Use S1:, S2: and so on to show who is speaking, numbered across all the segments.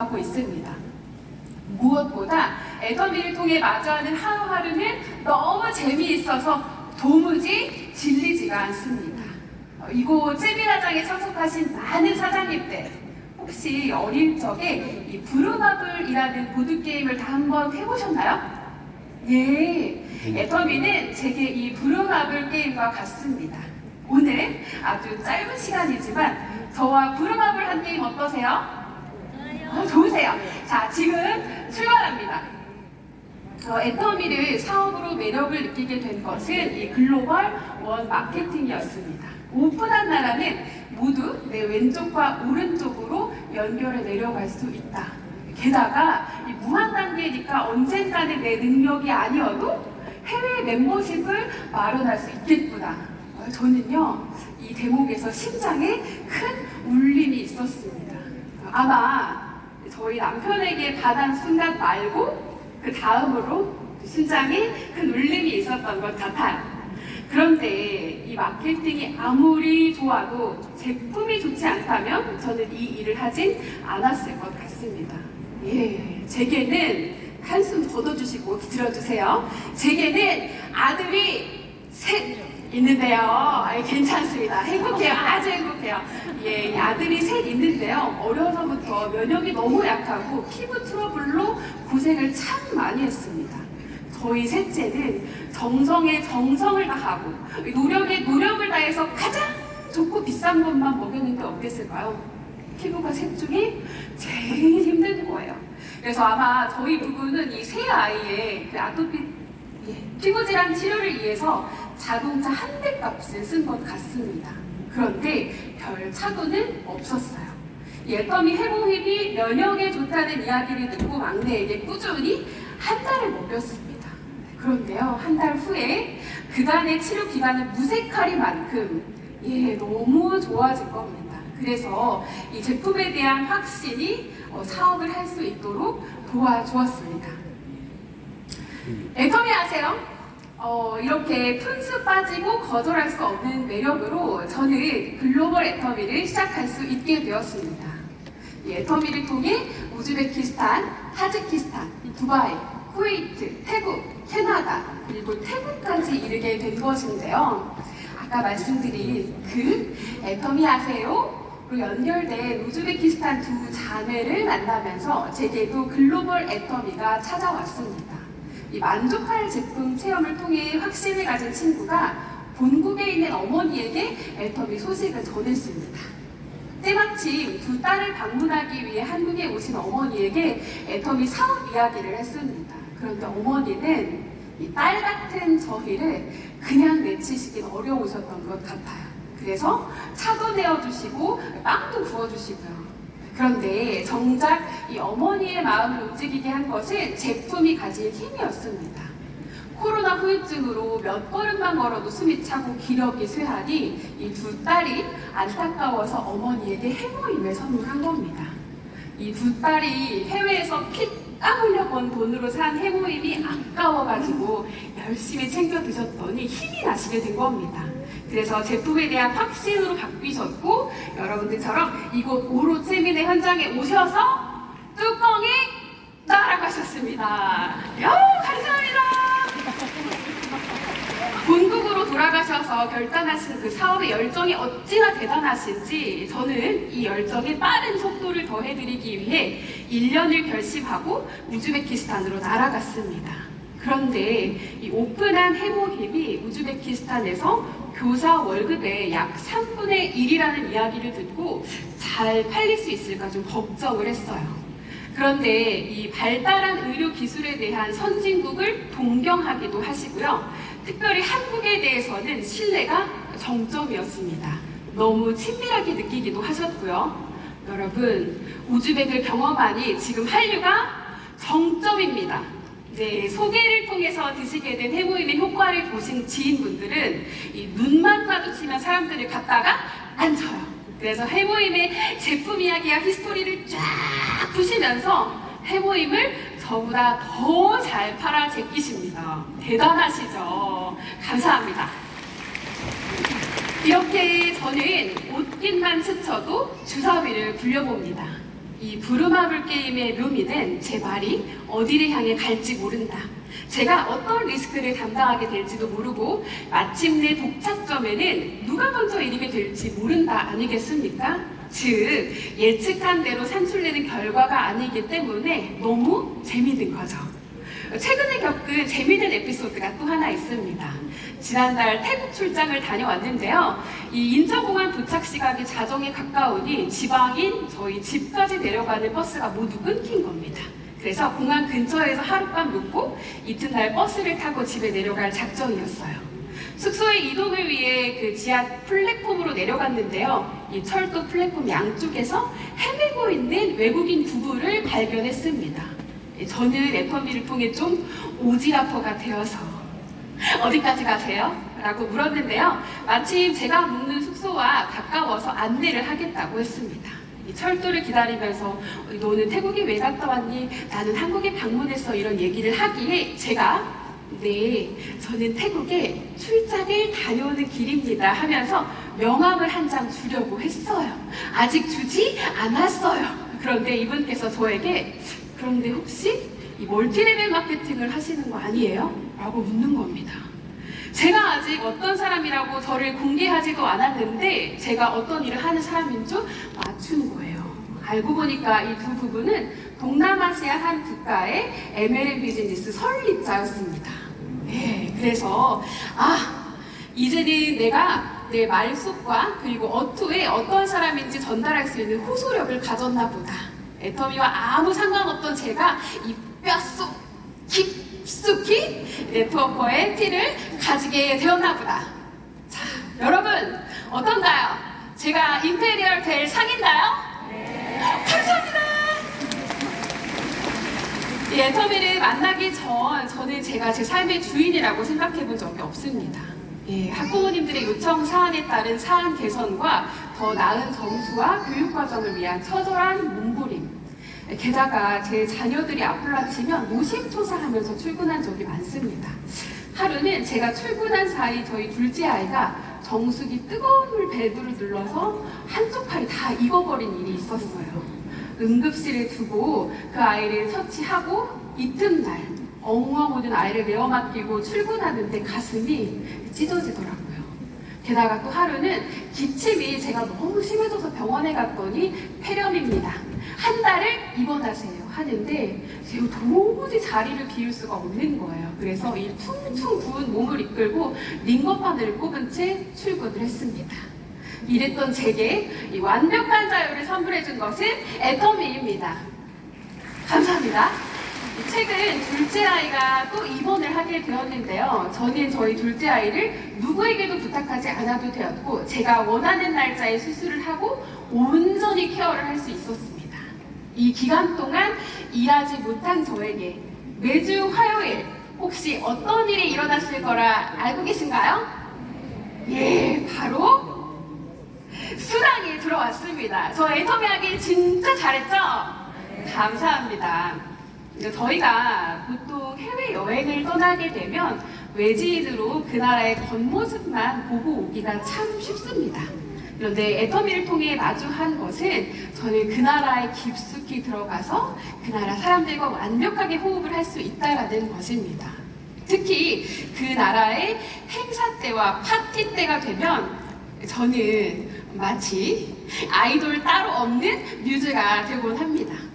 S1: 하고 있습니다. 무엇보다 애터미를 통해 마주하는 하루하루는 너무 재미있어서 도무지 질리지가 않습니다. 어, 이곳 세미나장에 참석하신 많은 사장님들 혹시 어릴 적에 이 브루마블이라는 보드게임을 다 한번 해보셨나요? 예, 애터미는 제게 이 브루마블 게임과 같습니다. 오늘 아주 짧은 시간이지만 저와 브루마블 한 게임 어떠세요? 어, 좋으세요. 자, 지금 출발합니다. 어, 애터미를 사업으로 매력을 느끼게 된 것은 이 글로벌 원 마케팅이었습니다. 오픈한 나라는 모두 내 왼쪽과 오른쪽으로 연결해 내려갈 수 있다. 게다가 이 무한 단계니까 언젠가는 내 능력이 아니어도 해외 멤버십을 마련할 수 있겠구나. 어, 저는요, 이 대목에서 심장에 큰 울림이 있었습니다. 아마 저희 남편에게 반한 순간 말고 그 다음으로 심장에 큰 울림이 있었던 것 같아요. 그런데 이 마케팅이 아무리 좋아도 제품이 좋지 않다면 저는 이 일을 하진 않았을 것 같습니다. 예, 제게는 한숨 걷어주시고 들어주세요. 제게는 아들이 셋 있는데요. 아이, 괜찮습니다. 행복해요. 아주 행복해요. 예, 이 아들이 셋 있는데요. 어려서부터 면역이 너무 약하고 피부 트러블로 고생을 참 많이 했습니다. 저희 셋째는 정성에 정성을 다하고 노력에 노력을 다해서 가장 좋고 비싼 것만 먹였는데 어땠을까요? 피부가 셋 중에 제일 힘든 거예요. 그래서 아마 저희 부부는 이 세 아이의 그 아토피 예, 피부 질환 치료를 위해서 자동차 한 대 값을 쓴 것 같습니다. 그런데 별 차도는 없었어요. 예텀이 해보힙이 면역에 좋다는 이야기를 듣고 막내에게 꾸준히 한 달을 먹였습니다. 그런데요, 한 달 후에 그간의 치료 기간을 무색할 만큼 예, 너무 좋아진 겁니다. 그래서 이 제품에 대한 확신이 어, 사업을 할 수 있도록 도와주었습니다. 애터미 아세요? 어, 이렇게 푼수 빠지고 거절할 수 없는 매력으로 저는 글로벌 애터미를 시작할 수 있게 되었습니다. 이 애터미를 통해 우즈베키스탄, 타지키스탄, 두바이, 쿠웨이트, 태국, 캐나다, 그리고 태국까지 이르게 된 것인데요. 아까 말씀드린 그 애터미 아세요? 로 연결된 우즈베키스탄 두 자매를 만나면서 제게도 글로벌 애터미가 찾아왔습니다. 이 만족할 제품 체험을 통해 확신을 가진 친구가 본국에 있는 어머니에게 애터미 소식을 전했습니다. 때마침 두 딸을 방문하기 위해 한국에 오신 어머니에게 애터미 사업 이야기를 했습니다. 그런데 어머니는 이 딸 같은 저희를 그냥 내치시긴 어려우셨던 것 같아요. 그래서 차도 내어주시고 빵도 구워주시고요. 그런데 정작 이 어머니의 마음을 움직이게 한 것은 제품이 가진 힘이었습니다. 코로나 후유증으로 몇 걸음만 걸어도 숨이 차고 기력이 쇠하니 이 두 딸이 안타까워서 어머니에게 해모임을 선물한 겁니다. 이 두 딸이 해외에서 피땀 흘려 번 돈으로 산 해모임이 아까워가지고 열심히 챙겨 드셨더니 힘이 나시게 된 겁니다. 그래서 제품에 대한 확신으로 바뀌셨고 여러분들처럼 이곳 오롯 세미네 현장에 오셔서 뚜껑이 날아가셨습니다. 야, 감사합니다. 본국으로 돌아가셔서 결단하신 그 사업의 열정이 어찌나 대단하신지 저는 이 열정에 빠른 속도를 더해드리기 위해 1년을 결심하고 우즈베키스탄으로 날아갔습니다. 그런데 이 오픈한 해모힙이 우즈베키스탄에서 교사 월급의 약 3분의 1이라는 이야기를 듣고 잘 팔릴 수 있을까 좀 걱정을 했어요. 그런데 이 발달한 의료 기술에 대한 선진국을 동경하기도 하시고요. 특별히 한국에 대해서는 신뢰가 정점이었습니다. 너무 친밀하게 느끼기도 하셨고요. 여러분, 우즈벡을 경험하니 지금 한류가 정점입니다. 네, 소개를 통해서 드시게 된 해모임의 효과를 보신 지인분들은 이 눈만 마주치면 사람들을 갖다가 앉혀요. 그래서 해모임의 제품 이야기와 히스토리를 쫙 푸시면서 해모임을 저보다 더 잘 팔아 제끼십니다. 대단하시죠? 감사합니다. 이렇게 저는 옷깃만 스쳐도 주사위를 굴려봅니다. 이 부루마블 게임의 묘미는 제 말이 어디를 향해 갈지 모른다. 제가 어떤 리스크를 담당하게 될지도 모르고 마침내 독착점에는 누가 먼저 이름이 될지 모른다 아니겠습니까? 즉 예측한 대로 산출되는 결과가 아니기 때문에 너무 재미있는 거죠. 최근에 겪은 재미있는 에피소드가 또 하나 있습니다. 지난달 태국 출장을 다녀왔는데요. 이 인천공항 도착 시각이 자정에 가까우니 지방인 저희 집까지 내려가는 버스가 모두 끊긴 겁니다. 그래서 공항 근처에서 하룻밤 묵고 이튿날 버스를 타고 집에 내려갈 작정이었어요. 숙소의 이동을 위해 그 지하 플랫폼으로 내려갔는데요. 이 철도 플랫폼 양쪽에서 헤매고 있는 외국인 부부를 발견했습니다. 예, 저는 F1B를 통해 좀 오지라퍼가 되어서 어디까지 가세요? 라고 물었는데요. 마침 제가 묵는 숙소와 가까워서 안내를 하겠다고 했습니다. 이 철도를 기다리면서 어, 너는 태국에 왜 갔다 왔니? 나는 한국에 방문했어. 이런 얘기를 하기에 제가 네, 저는 태국에 출장을 다녀오는 길입니다 하면서 명함을 한 장 주려고 했어요. 아직 주지 않았어요. 그런데 이분께서 저에게 그런데 혹시 이 멀티레벨 마케팅을 하시는 거 아니에요? 라고 묻는 겁니다. 제가 아직 어떤 사람이라고 저를 공개하지도 않았는데 제가 어떤 일을 하는 사람인 줄 맞춘 거예요. 알고 보니까 이 두 부부는 동남아시아 한 국가의 MLM 비즈니스 설립자였습니다. 네, 그래서 아 이제는 내가 내 말속과 그리고 어투에 어떤 사람인지 전달할 수 있는 호소력을 가졌나 보다. 애터미와 아무 상관없던 제가 이 뼛속 깊숙이 네트워커의 티를 가지게 되었나 보다. 자, 여러분 어떤가요? 제가 임페리얼 될 상인가요? 감사합니다. 이 애터미를 만나기 전 저는 제가 제 삶의 주인이라고 생각해 본 적이 없습니다. 예, 학부모님들의 요청 사안에 따른 사안 개선과 더 나은 점수와 교육 과정을 위한 처절한 몸부림. 게다가 제 자녀들이 아플라치면 노심초사하면서 출근한 적이 많습니다. 하루는 제가 출근한 사이 저희 둘째 아이가 정수기 뜨거운 물 밸브를 눌러서 한쪽 팔이 다 익어버린 일이 있었어요. 응급실에 두고 그 아이를 처치하고 이튿날 엉엉 우는 아이를 내어 맡기고 출근하는데 가슴이 찢어지더라고요. 게다가 또 하루는 기침이 제가 너무 심해져서 병원에 갔더니 폐렴입니다. 한 달을 입원하세요 하는데 제가 도무지 자리를 비울 수가 없는 거예요. 그래서 이 퉁퉁 부은 몸을 이끌고 링거바늘을 꼽은 채 출근을 했습니다. 이랬던 제게 이 완벽한 자유를 선물해 준 것은 애터미입니다. 감사합니다. 최근 둘째 아이가 또 입원을 하게 되었는데요. 저는 저희 둘째 아이를 누구에게도 부탁하지 않아도 되었고, 제가 원하는 날짜에 수술을 하고 온전히 케어를 할 수 있었습니다. 이 기간 동안 일하지 못한 저에게 매주 화요일 혹시 어떤 일이 일어났을 거라 알고 계신가요? 예, 바로 수당이 들어왔습니다. 저 애터미 하기 진짜 잘했죠? 감사합니다. 이제 저희가 보통 해외 여행을 떠나게 되면 외지인으로 그 나라의 겉모습만 보고 오기가 참 쉽습니다. 그런데 애터미를 통해 마주한 것은 저는 그 나라에 깊숙이 들어가서 그 나라 사람들과 완벽하게 호흡을 할 수 있다라는 것입니다. 특히 그 나라의 행사 때와 파티 때가 되면 저는 마치 아이돌 따로 없는 뮤즈가 되곤 합니다.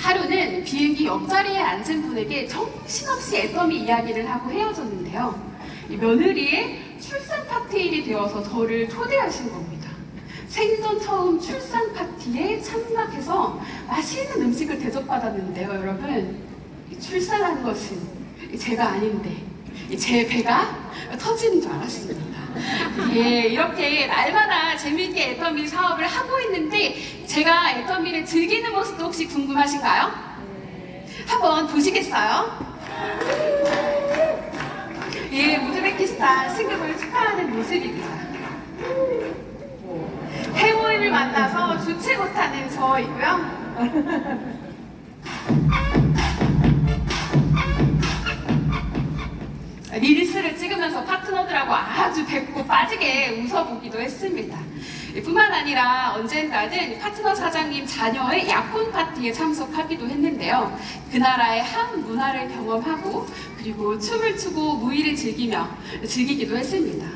S1: 하루는 비행기 옆자리에 앉은 분에게 정신없이 애터미 이야기를 하고 헤어졌는데요. 이 며느리의 출산 파티일이 되어서 저를 초대하신 겁니다. 생전 처음 출산 파티에 참가해서 맛있는 음식을 대접받았는데요, 여러분. 이 출산한 것은 제가 아닌데 제 배가 터지는 줄 알았습니다. 예, 이렇게 날마다 재미있게 애터미 사업을 하고 있는데 제가 애터미를 즐기는 모습도 혹시 궁금하신가요? 한번 보시겠어요? 예, 우즈베키스탄 승급을 축하하는 모습입니다. 해모임을 만나서 주체 못하는 저이고요. 릴스를 찍으면서 파트너들하고 아주 배고 빠지게 웃어보기도 했습니다. 뿐만 아니라 언젠가는 파트너 사장님 자녀의 약혼 파티에 참석하기도 했는데요. 그 나라의 한 문화를 경험하고 그리고 춤을 추고 무의를 즐기며 즐기기도 했습니다.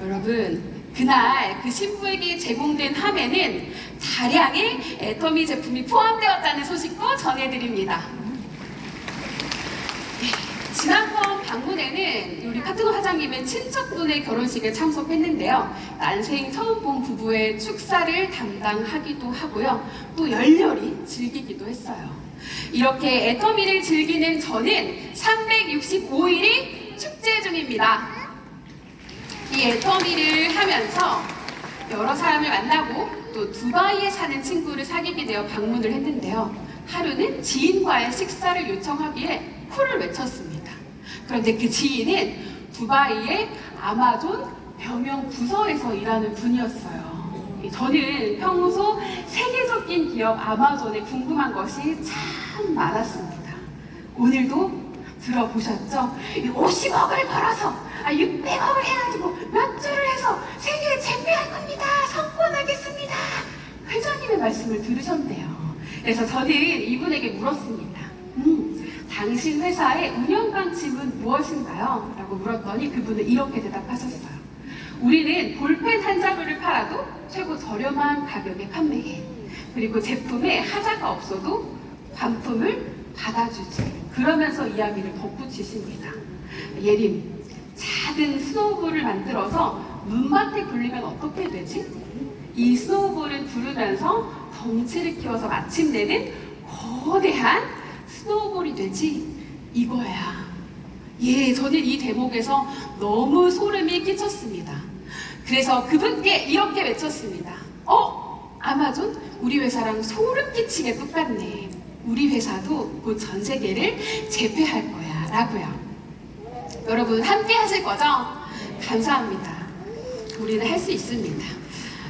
S1: 여러분, 그날 그 신부에게 제공된 함에는 다량의 애터미 제품이 포함되었다는 소식도 전해드립니다. 지난 번 방문에는 우리 파트너 사장님의 친척분의 결혼식에 참석했는데요. 난생 처음 본 부부의 축사를 담당하기도 하고요. 또 열렬히 즐기기도 했어요. 이렇게 애터미를 즐기는 저는 365일이 축제 중입니다. 이 애터미를 하면서 여러 사람을 만나고 또 두바이에 사는 친구를 사귀게 되어 방문을 했는데요. 하루는 지인과의 식사를 요청하기에 콜을 외쳤습니다. 그런데 그 지인은 두바이의 아마존 병영 부서에서 일하는 분이었어요. 저는 평소 세계적인 기업 아마존에 궁금한 것이 참 많았습니다. 오늘도 들어보셨죠? 50억을 벌어서 아, 600억을 해가지고 몇 주를 해서 세계에 챔피할 겁니다. 성공하겠습니다. 회장님의 말씀을 들으셨대요. 그래서 저는 이분에게 물었습니다. 음, 당신 회사의 운영 방침은 무엇인가요? 라고 물었더니 그분은 이렇게 대답하셨어요. 우리는 볼펜 한 자루를 팔아도 최고 저렴한 가격에 판매해. 그리고 제품에 하자가 없어도 반품을 받아주지. 그러면서 이야기를 덧붙이십니다. 예림, 작은 스노우볼을 만들어서 눈밭에 굴리면 어떻게 되지? 이 스노우볼은 부르면서 덩치를 키워서 마침내는 거대한 스노우볼이 되지. 이거야. 예, 저는 이 대목에서 너무 소름이 끼쳤습니다. 그래서 그분께 이렇게 외쳤습니다. 어? 아마존? 우리 회사랑 소름 끼치게 똑같네. 우리 회사도 곧 전 세계를 제패할 거야. 라고요. 여러분, 함께 하실 거죠? 감사합니다. 우리는 할 수 있습니다.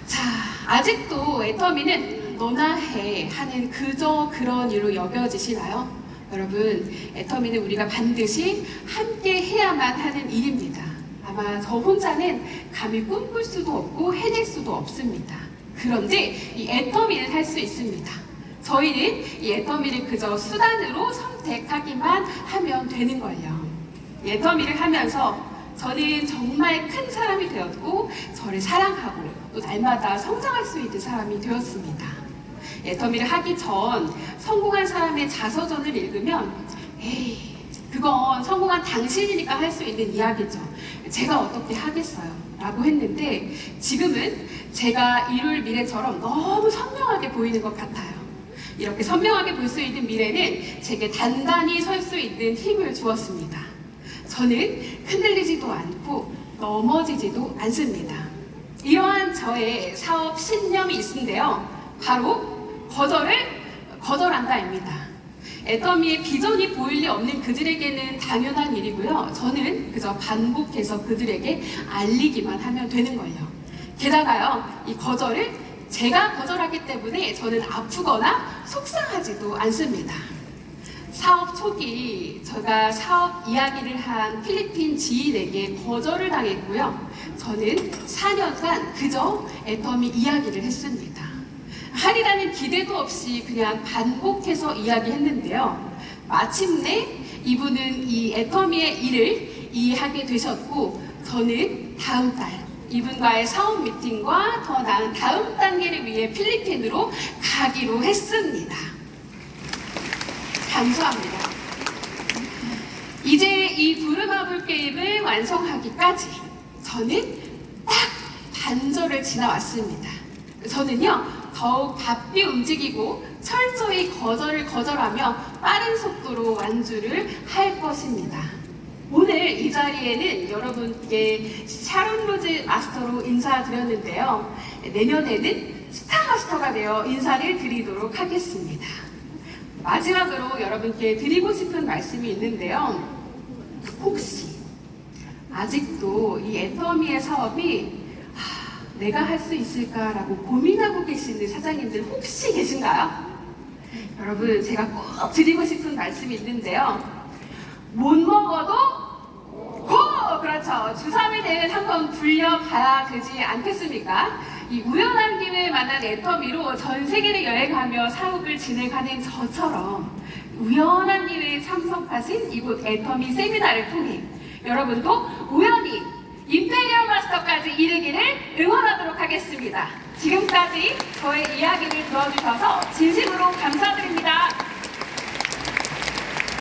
S1: 자, 아직도 애터미는 너나 해 하는 그저 그런 일로 여겨지시나요? 여러분, 애터미는 우리가 반드시 함께 해야만 하는 일입니다. 아마 저 혼자는 감히 꿈꿀 수도 없고 해낼 수도 없습니다. 그런데 이 애터미는 할 수 있습니다. 저희는 이 애터미를 그저 수단으로 선택하기만 하면 되는 거예요. 애터미를 하면서 저는 정말 큰 사람이 되었고 저를 사랑하고 또 날마다 성장할 수 있는 사람이 되었습니다. 애터미를 하기 전 성공한 사람의 자서전을 읽으면 에이 그건 성공한 당신이니까 할 수 있는 이야기죠. 제가 어떻게 하겠어요? 라고 했는데 지금은 제가 이룰 미래처럼 너무 선명하게 보이는 것 같아요. 이렇게 선명하게 볼 수 있는 미래는 제게 단단히 설 수 있는 힘을 주었습니다. 저는 흔들리지도 않고 넘어지지도 않습니다. 이러한 저의 사업 신념이 있는데요. 바로 거절을 거절한다입니다. 애터미의 비전이 보일 리 없는 그들에게는 당연한 일이고요. 저는 그저 반복해서 그들에게 알리기만 하면 되는 거예요. 게다가요, 이 거절을 제가 거절하기 때문에 저는 아프거나 속상하지도 않습니다. 사업 초기 제가 사업 이야기를 한 필리핀 지인에게 거절을 당했고요. 저는 4년간 그저 애터미 이야기를 했습니다. 하리라는 기대도 없이 그냥 반복해서 이야기했는데요. 마침내 이분은 이 애터미의 일을 이해하게 되셨고 저는 다음 달 이분과의 사업 미팅과 더 나은 다음 단계를 위해 필리핀으로 가기로 했습니다. 감사합니다. 이제 이 부르마블 게임을 완성하기까지 저는 딱 반절을 지나왔습니다. 저는요, 더욱 바삐 움직이고 철저히 거절을 거절하며 빠른 속도로 완주를 할 것입니다. 오늘 이 자리에는 여러분께 샤론 로즈 마스터로 인사드렸는데요. 내년에는 스타 마스터가 되어 인사를 드리도록 하겠습니다. 마지막으로 여러분께 드리고 싶은 말씀이 있는데요. 혹시 아직도 이 애터미의 사업이 하, 내가 할 수 있을까라고 고민하고 계시는 사장님들 혹시 계신가요? 여러분 제가 꼭 드리고 싶은 말씀이 있는데요. 못 먹어도 고! 그렇죠. 주삼위 대회 한번 불려봐야 되지 않겠습니까? 이 우연한 기회에 만난 애터미로 전 세계를 여행하며 사업을 진행하는 저처럼 우연한 기회에 참석하신 이곳 애터미 세미나를 통해 여러분도 우연히 이르기를 응원하도록 하겠습니다. 지금까지 저의 이야기를 들어주셔서 진심으로 감사드립니다.